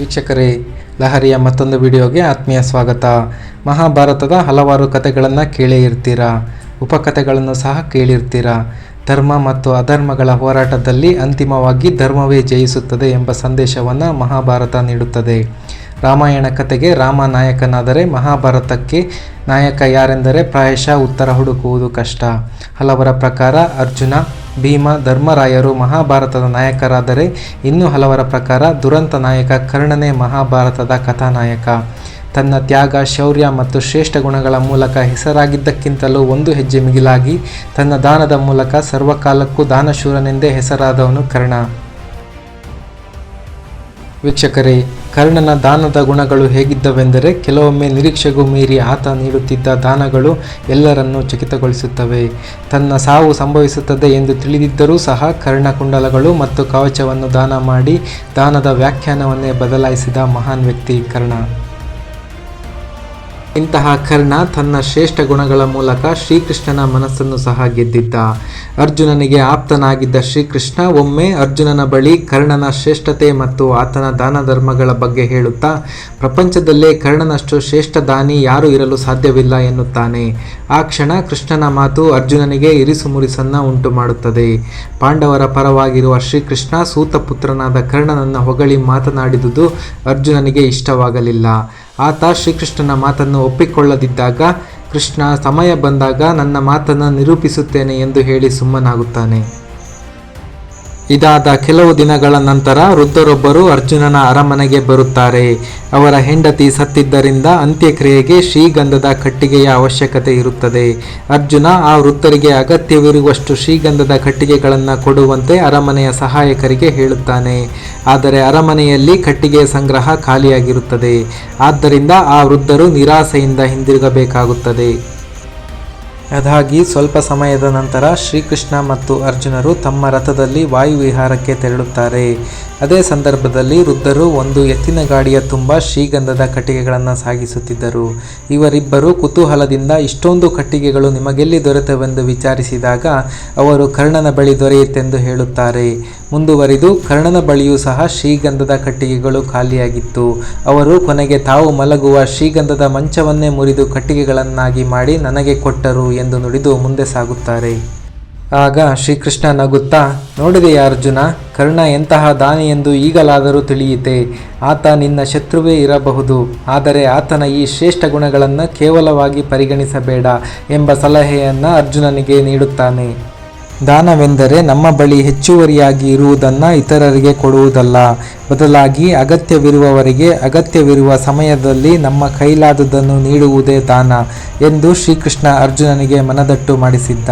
ವೀಕ್ಷಕರೇ, ಲಹರಿಯ ಮತ್ತೊಂದು ವಿಡಿಯೋಗೆ ಆತ್ಮೀಯ ಸ್ವಾಗತ. ಮಹಾಭಾರತದ ಹಲವಾರು ಕಥೆಗಳನ್ನು ಕೇಳೇ ಇರ್ತೀರಾ? ಉಪಕಥೆಗಳನ್ನು ಸಹ ಕೇಳಿರ್ತೀರಾ? ಧರ್ಮ ಮತ್ತು ಅಧರ್ಮಗಳ ಹೋರಾಟದಲ್ಲಿ ಅಂತಿಮವಾಗಿ ಧರ್ಮವೇ ಜಯಿಸುತ್ತದೆ ಎಂಬ ಸಂದೇಶವನ್ನು ಮಹಾಭಾರತ ನೀಡುತ್ತದೆ. ರಾಮಾಯಣ ಕಥೆಗೆ ರಾಮ ನಾಯಕನಾದರೆ ಮಹಾಭಾರತಕ್ಕೆ ನಾಯಕ ಯಾರೆಂದರೆ ಪ್ರಾಯಶಃ ಉತ್ತರ ಹುಡುಕುವುದು ಕಷ್ಟ. ಹಲವರ ಪ್ರಕಾರ ಅರ್ಜುನ ಭೀಮ ಧರ್ಮರಾಯರು ಮಹಾಭಾರತದ ನಾಯಕರಾದರೆ ಇನ್ನು ಹಲವರ ಪ್ರಕಾರ ದುರಂತ ನಾಯಕ, ಕರ್ಣನೇ ಮಹಾಭಾರತದ ಕಥಾನಾಯಕ. ತನ್ನ ತ್ಯಾಗ, ಶೌರ್ಯ ಮತ್ತು ಶ್ರೇಷ್ಠ ಗುಣಗಳ ಮೂಲಕ ಹೆಸರಾಗಿದ್ದಕ್ಕಿಂತಲೂ ಒಂದು ಹೆಜ್ಜೆ ಮಿಗಿಲಾಗಿ ತನ್ನ ದಾನದ ಮೂಲಕ ಸರ್ವಕಾಲಕ್ಕೂ ದಾನಶೂರನೆಂದೇ ಹೆಸರಾದವನು ಕರ್ಣ. ವೀಕ್ಷಕರೇ, ಕರ್ಣನ ದಾನದ ಗುಣಗಳು ಹೇಗಿದ್ದವೆಂದರೆ ಕೆಲವೊಮ್ಮೆ ನಿರೀಕ್ಷೆಗೂ ಮೀರಿ ಆತ ನೀಡುತ್ತಿದ್ದ ದಾನಗಳು ಎಲ್ಲರನ್ನೂ ಚಕಿತಗೊಳಿಸುತ್ತವೆ. ತನ್ನ ಸಾವು ಸಂಭವಿಸುತ್ತದೆ ಎಂದು ತಿಳಿದಿದ್ದರೂ ಸಹ ಕರ್ಣಕುಂಡಲಗಳು ಮತ್ತು ಕವಚವನ್ನು ದಾನ ಮಾಡಿ ದಾನದ ವ್ಯಾಖ್ಯಾನವನ್ನೇ ಬದಲಾಯಿಸಿದ ಮಹಾನ್ ವ್ಯಕ್ತಿ ಕರ್ಣ. ಇಂತಹ ಕರ್ಣ ತನ್ನ ಶ್ರೇಷ್ಠ ಗುಣಗಳ ಮೂಲಕ ಶ್ರೀಕೃಷ್ಣನ ಮನಸ್ಸನ್ನು ಸಹ ಗೆದ್ದಿದ್ದ. ಅರ್ಜುನನಿಗೆ ಆಪ್ತನಾಗಿದ್ದ ಶ್ರೀಕೃಷ್ಣ ಒಮ್ಮೆ ಅರ್ಜುನನ ಬಳಿ ಕರ್ಣನ ಶ್ರೇಷ್ಠತೆ ಮತ್ತು ಆತನ ದಾನ ಧರ್ಮಗಳ ಬಗ್ಗೆ ಹೇಳುತ್ತಾ, ಪ್ರಪಂಚದಲ್ಲೇ ಕರ್ಣನಷ್ಟು ಶ್ರೇಷ್ಠ ದಾನಿ ಯಾರೂ ಇರಲು ಸಾಧ್ಯವಿಲ್ಲ ಎನ್ನುತ್ತಾನೆ. ಆ ಕ್ಷಣ ಕೃಷ್ಣನ ಮಾತು ಅರ್ಜುನನಿಗೆ ಇರಿಸುಮುರಿಸನ್ನ ಉಂಟು ಮಾಡುತ್ತದೆ ಪಾಂಡವರ ಪರವಾಗಿರುವ ಶ್ರೀಕೃಷ್ಣ ಸೂತಪುತ್ರನಾದ ಕರ್ಣನನ್ನು ಹೊಗಳಿ ಮಾತನಾಡಿದುದು ಅರ್ಜುನನಿಗೆ ಇಷ್ಟವಾಗಲಿಲ್ಲ. ಆತ ಶ್ರೀಕೃಷ್ಣನ ಮಾತನ್ನು ಒಪ್ಪಿಕೊಳ್ಳದಿದ್ದಾಗ ಕೃಷ್ಣ ಸಮಯ ಬಂದಾಗ ನನ್ನ ಮಾತನ್ನು ನಿರೂಪಿಸುತ್ತೇನೆ ಎಂದು ಹೇಳಿ ಸುಮ್ಮನಾಗುತ್ತಾನೆ. ಇದಾದ ಕೆಲವು ದಿನಗಳ ನಂತರ ವೃದ್ಧರೊಬ್ಬರು ಅರ್ಜುನನ ಅರಮನೆಗೆ ಬರುತ್ತಾರೆ. ಅವರ ಹೆಂಡತಿ ಸತ್ತಿದ್ದರಿಂದ ಅಂತ್ಯಕ್ರಿಯೆಗೆ ಶ್ರೀಗಂಧದ ಕಟ್ಟಿಗೆಯ ಅವಶ್ಯಕತೆ ಇರುತ್ತದೆ. ಅರ್ಜುನ ಆ ವೃದ್ಧರಿಗೆ ಅಗತ್ಯವಿರುವಷ್ಟು ಶ್ರೀಗಂಧದ ಕಟ್ಟಿಗೆಗಳನ್ನು ಕೊಡುವಂತೆ ಅರಮನೆಯ ಸಹಾಯಕರಿಗೆ ಹೇಳುತ್ತಾನೆ. ಆದರೆ ಅರಮನೆಯಲ್ಲಿ ಕಟ್ಟಿಗೆಯ ಸಂಗ್ರಹ ಖಾಲಿಯಾಗಿರುತ್ತದೆ. ಆದ್ದರಿಂದ ಆ ವೃದ್ಧರು ನಿರಾಸೆಯಿಂದ ಹಿಂದಿರುಗಬೇಕಾಗುತ್ತದೆ. ಅದಾಗಿ ಸ್ವಲ್ಪ ಸಮಯದ ನಂತರ ಶ್ರೀಕೃಷ್ಣ ಮತ್ತು ಅರ್ಜುನರು ತಮ್ಮ ರಥದಲ್ಲಿ ವಾಯುವಿಹಾರಕ್ಕೆ ತೆರಳುತ್ತಾರೆ. ಅದೇ ಸಂದರ್ಭದಲ್ಲಿ ವೃದ್ಧರು ಒಂದು ಎತ್ತಿನ ಗಾಡಿಯ ತುಂಬ ಶ್ರೀಗಂಧದ ಕಟ್ಟಿಗೆಗಳನ್ನು ಸಾಗಿಸುತ್ತಿದ್ದರು. ಇವರಿಬ್ಬರು ಕುತೂಹಲದಿಂದ ಇಷ್ಟೊಂದು ಕಟ್ಟಿಗೆಗಳು ನಿಮಗೆಲ್ಲಿ ದೊರೆತವೆಂದು ವಿಚಾರಿಸಿದಾಗ ಅವರು ಕರ್ಣನ ಬಳಿ ದೊರೆಯುತ್ತೆಂದು ಹೇಳುತ್ತಾರೆ. ಮುಂದುವರಿದು ಕರ್ಣನ ಬಳಿಯೂ ಸಹ ಶ್ರೀಗಂಧದ ಕಟ್ಟಿಗೆಗಳು ಖಾಲಿಯಾಗಿತ್ತು. ಅವರು ಕೊನೆಗೆ ತಾವು ಮಲಗುವ ಶ್ರೀಗಂಧದ ಮಂಚವನ್ನೇ ಮುರಿದು ಕಟ್ಟಿಗೆಗಳನ್ನಾಗಿ ಮಾಡಿ ನನಗೆ ಕೊಟ್ಟರು ಎಂದು ನುಡಿದು ಮುಂದೆ ಸಾಗುತ್ತಾರೆ. ಆಗ ಶ್ರೀಕೃಷ್ಣ ನಗುತ್ತಾ, ನೋಡಿದೆಯ ಅರ್ಜುನ, ಕರ್ಣ ಎಂತಹ ದಾನಿ ಎಂದು ಈಗಲಾದರೂ ತಿಳಿಯಿತೆ, ಆತ ನಿನ್ನ ಶತ್ರುವೇ ಇರಬಹುದು, ಆದರೆ ಆತನ ಈ ಶ್ರೇಷ್ಠ ಗುಣಗಳನ್ನು ಕೇವಲವಾಗಿ ಪರಿಗಣಿಸಬೇಡ ಎಂಬ ಸಲಹೆಯನ್ನು ಅರ್ಜುನನಿಗೆ ನೀಡುತ್ತಾನೆ. ದಾನವೆಂದರೆ ನಮ್ಮ ಬಳಿ ಹೆಚ್ಚುವರಿಯಾಗಿ ಇರುವುದನ್ನು ಇತರರಿಗೆ ಕೊಡುವುದಲ್ಲ, ಬದಲಾಗಿ ಅಗತ್ಯವಿರುವವರಿಗೆ ಅಗತ್ಯವಿರುವ ಸಮಯದಲ್ಲಿ ನಮ್ಮ ಕೈಲಾದುದನ್ನು ನೀಡುವುದೇ ದಾನ ಎಂದು ಶ್ರೀಕೃಷ್ಣ ಅರ್ಜುನನಿಗೆ ಮನದಟ್ಟು ಮಾಡಿಸಿದ್ದ.